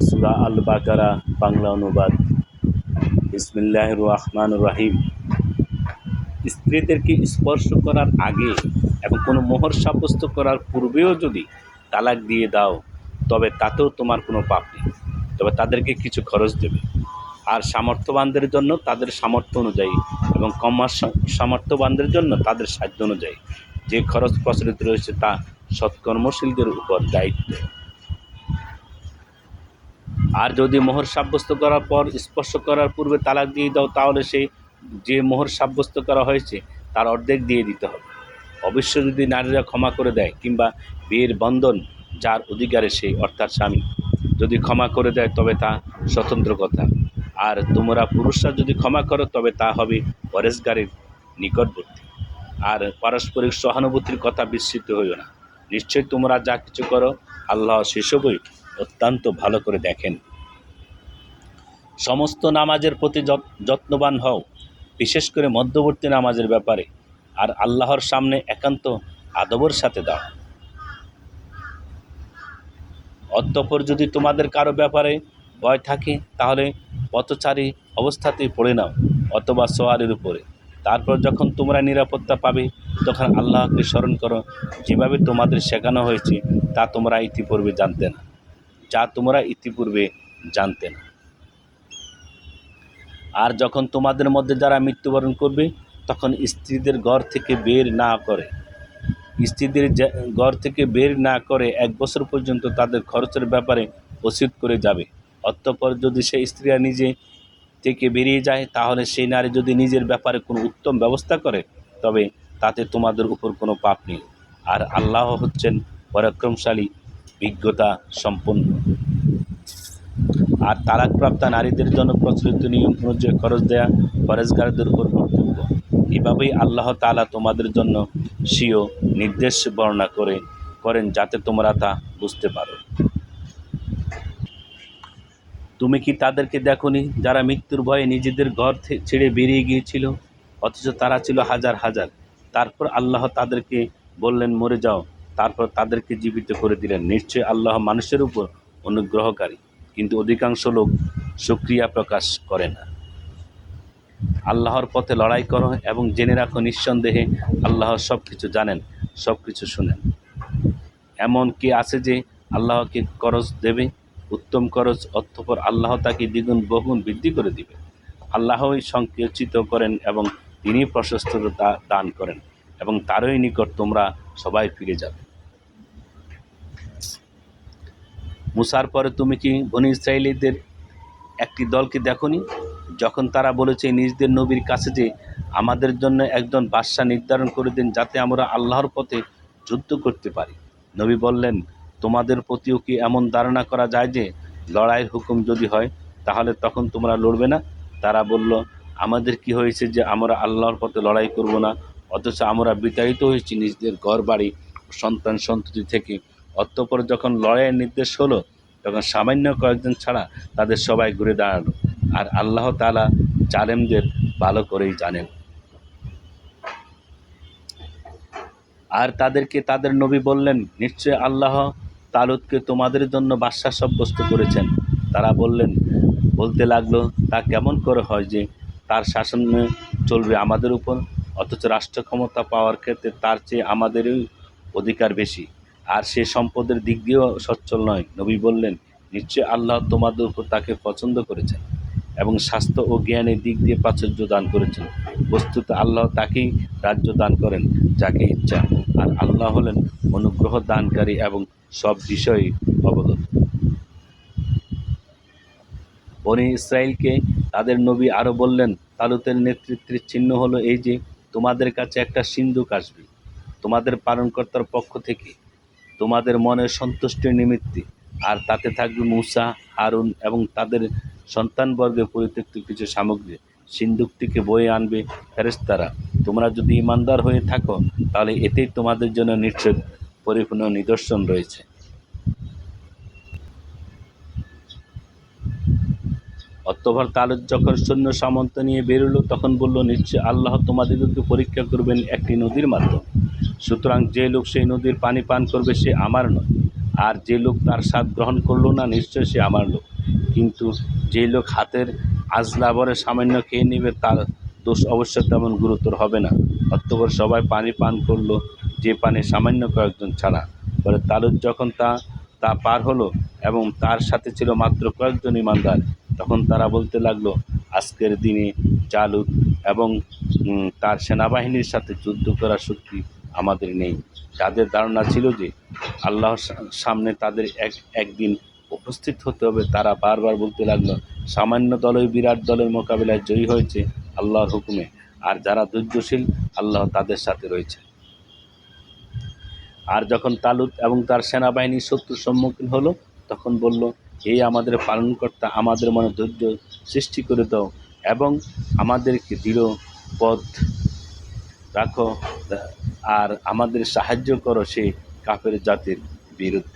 সুরা আল বাকারা বাংলা অনুবাদ। ইসমিল্লাহ রহমান রাহিম স্ত্রীদেরকে স্পর্শ করার আগে এবং কোনো মোহর সাব্যস্ত করার পূর্বেও যদি তালাক দিয়ে দাও, তবে তাতেও তোমার কোনো পাপ নেই। তবে তাদেরকে কিছু খরচ দেবে। আর সামর্থ্যবানদের জন্য তাদের সামর্থ্য অনুযায়ী এবং কমার সামর্থ্যবানদের জন্য তাদের সাধ্য অনুযায়ী যে খরচ প্রচলিত রয়েছে তা সৎকর্মশীলদের উপর দায়িত্ব। আর যদি মোহর সাব্যস্ত করার পর স্পর্শ করার পূর্বে তালাক দিয়ে দাও, তাহলে সে যে মোহর সাব্যস্ত করা হয়েছে, তার অর্ধেক দিয়ে দিতে হবে। অবশ্য যদি নারীরা ক্ষমা করে দেয় কিংবা বিয়ের বন্ধন, যার অধিকারে সে, অর্থাৎ স্বামী, যদি ক্ষমা করে দেয়, তবে তা স্বতন্ত্র কথা। আর তোমরা পুরুষরা যদি ক্ষমা করো, তবে তা হবে পরেশগারের নিকটবর্তী। আর পারস্পরিক সহানুভূতির কথা বিস্মৃত হইও না। নিশ্চয়ই তোমরা যা কিছু করো, আল্লাহ সেসবই অত্যন্ত ভালো করে দেখেন। সমস্ত নামাজের প্রতি যত- যত্নবান হও, বিশেষ করে মধ্যবর্তী নামাজের ব্যাপারে, আর আল্লাহর সামনে একান্ত আদবর সাথে দাও। অতঃপর যদি তোমাদের কারও ব্যাপারে ভয় থাকে, তাহলে পথচারী অবস্থাতেই পড়ে নাও, অথবা সোয়ারের উপরে। তারপর যখন তোমরা নিরাপত্তা পাবে, তখন আল্লাহকে স্মরণ করো, যেভাবে তোমাদের শেখানো হয়েছে, তা তোমরা ইতিপূর্বে জানতে না। যা তোমরা ইতিপূর্বে জানতে না। আর যখন তোমাদের মধ্যে যারা মৃত্যুবরণ করবে, তখন স্ত্রীদের ঘর থেকে বের না করে। স্ত্রীদের ঘর থেকে বের না করে এক বছর পর্যন্ত তাদের খরচের ব্যাপারে ওসিদ করে যাবে। অতঃপর যদি সে স্ত্রীরা নিজে থেকে বেরিয়ে যায়, তাহলে সেই নারী যদি নিজের ব্যাপারে কোনো উত্তম ব্যবস্থা করে, তবে তাতে তোমাদের উপর কোনো পাপ নেই। আর আল্লাহ হচ্ছেন পরাক্রমশালী বিজ্ঞতা সম্পন্ন। আর তালাকপ্রাপ্তা নারীদের জন্য প্রচলিত নিয়ম অনুযায়ী খরচ দেয়া ফরেজগারদের উপর কর্তব্য। এভাবেই আল্লাহ তালা তোমাদের জন্য স্বীয় নির্দেশ বর্ণনা করে, করেন যাতে তোমরা তা বুঝতে পারো। তুমি কি তাদেরকে দেখনি যারা মৃত্যুর ভয়ে নিজেদের ঘর ছেড়ে বেরিয়ে গিয়েছিল? অথচ তারা ছিল হাজার হাজার। তারপর আল্লাহ তাদেরকে বললেন, মরে যাও। তারপর তাদেরকে জীবিত করে দিলেন। নিশ্চয়ই আল্লাহ মানুষের উপর অনুগ্রহকারী, কিন্তু অধিকাংশ লোক সুক্রিয়া প্রকাশ করে না। আল্লাহর পথে লড়াই করো এবং জেনে রাখো নিঃসন্দেহে আল্লাহ সব কিছু জানেন সব কিছু শুনেন। এমন কি আছে যে আল্লাহকে করজ দেবে? উত্তম করজ অর্থপর আল্লাহ তাকে দ্বিগুণ বহুগুণ বৃদ্ধি করে দিবে। আল্লাহই সংকুচিত করেন এবং তিনি প্রশস্ততা দান করেন এবং তারই নিকট তোমরা সবাই ফিরে যাবে। মুসার পরে তুমি কি বনি ইসরায়েলিদের একটি দলকে দেখনি? যখন তারা বলেছে নিজদের নবীর কাছে যে, আমাদের জন্য একজন বাদশা নির্ধারণ করে দিন যাতে আমরা আল্লাহর পথে যুদ্ধ করতে পারি। নবী বললেন, তোমাদের প্রতিও কি এমন ধারণা করা যায় যে, লড়াইয়ের হুকুম যদি হয়, তাহলে তখন তোমরা লড়বে না? তারা বলল, আমাদের কি হয়েছে যে, আমরা আল্লাহর পথে লড়াই করব না? অথচ আমরা বিতাড়িত হয়েছি নিজেদের ঘর বাড়ি সন্তান সন্ততি থেকে। অতঃপর যখন লড়াইয়ের নির্দেশ হলো, তখন সামান্য কয়েকজন ছাড়া তাদের সবাই ঘুরে দাঁড়াল। আর আল্লাহ তাআলা জালেমদের ভালো করেই জানেন। আর তাদেরকে তাদের নবী বললেন, নিশ্চয় আল্লাহ তালুদকে তোমাদের জন্য বাদশা সাব্যস্ত করেছেন। তারা বললেন, বলতে লাগল, তা কেমন করে হয় যে তার শাসন চলবে আমাদের উপর, অথচ রাষ্ট্র ক্ষমতা পাওয়ার ক্ষেত্রে তার চেয়ে আমাদেরই অধিকার বেশি। আর সে সম্পদের দিক দিয়েও সচ্ছল নয়। নবী বললেন, নিশ্চয় আল্লাহ তোমাদের উপর তাকে পছন্দ করেছেন এবং স্বাস্থ্য ও জ্ঞানের দিক দিয়ে প্রাচুর্য দান করেছেন। বস্তুত আল্লাহ তাকেই রাজ্য দান করেন, যাকে ইচ্ছা। আর আল্লাহ হলেন অনুগ্রহ দানকারী এবং সব বিষয়ে অবগত। বনি ইসরায়েলকে তাদের নবী আরও বললেন, তালুতের নেতৃত্বের চিহ্ন হলো এই যে, তোমাদের কাছে একটা সিন্ধুক আসবে। তোমাদের পালনকর্তার পক্ষ থেকে তোমাদের মনের সন্তুষ্টির নিমিত্তে। আর তাতে থাকবে মূসা, হারুন এবং তাদের সন্তানবর্গে পরিত্যক্ত কিছু সামগ্রী। সিন্ধুকটিকে বয়ে আনবে ফেরেস্তারা তোমরা যদি ইমানদার হয়ে থাকো, তাহলে এতেই তোমাদের জন্য নিশ্চয় পরিপূর্ণ নিদর্শন রয়েছে। অতঃপর তালুত যখন সৈন্য সামন্ত নিয়ে বেরোলো, তখন বলল, নিশ্চয় আল্লাহ তোমাদেরকে পরীক্ষা করবেন একটি নদীর মাধ্যমে। সুতরাং যে লোক সেই নদীর পানি পান করবে সে আমার নয়। আর যে লোক তার স্বাদ গ্রহণ করল না নিশ্চয় সে আমার লোক। কিন্তু যে লোক হাতের আজলাবরে সামান্য খেয়ে নেবে, তার দোষ অবশ্য তেমন গুরুতর হবে না। অতঃপর সবাই পানি পান করল, যে পানি সামান্য কয়েকজন ছাড়া। পরে তালুত যখন তা তা পার হলো এবং তার সাথে ছিল মাত্র কয়েকজন ইমানদার, তখন তারা বলতে লাগল, আজকের দিনে জালুত এবং তার সেনাবাহিনীর সাথে যুদ্ধ করার শক্তি আমাদের নেই। যাদের ধারণা ছিল যে আল্লাহর সামনে তাদের এক, একদিন উপস্থিত হতে হবে। তারা বারবার বলতে লাগল, সামান্য দলই বিরাট দলের মোকাবিলায় জয়ী হয়েছে আল্লাহর হুকুমে। আর যারা ধৈর্যশীল, আল্লাহ তাদের সাথে রয়েছে। আর যখন তালুত এবং তার সেনাবাহিনী শত্রুর সম্মুখীন হলো, তখন বলল এই আমাদের পালনকর্তা, আমাদের মনে ধৈর্য সৃষ্টি করে দাও এবং আমাদেরকে দৃঢ় পথ রাখো। আর আমাদের সাহায্য করো সে কাফের জাতির বিরুদ্ধে।